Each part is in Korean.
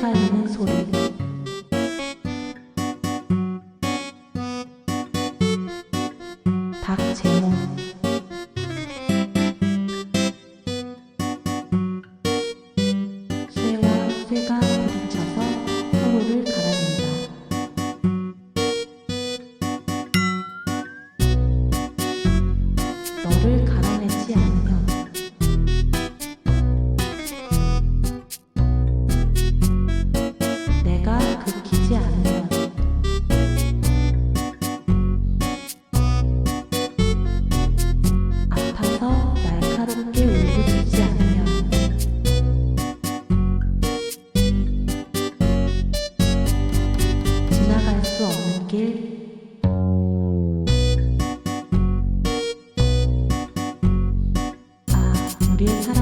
휘파이는 소리. 박재민. 우리의 사랑.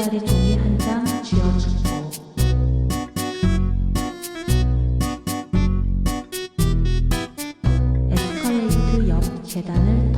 돗자리 종이 한 장 쥐어주고. 에스컬레이터 옆 계단을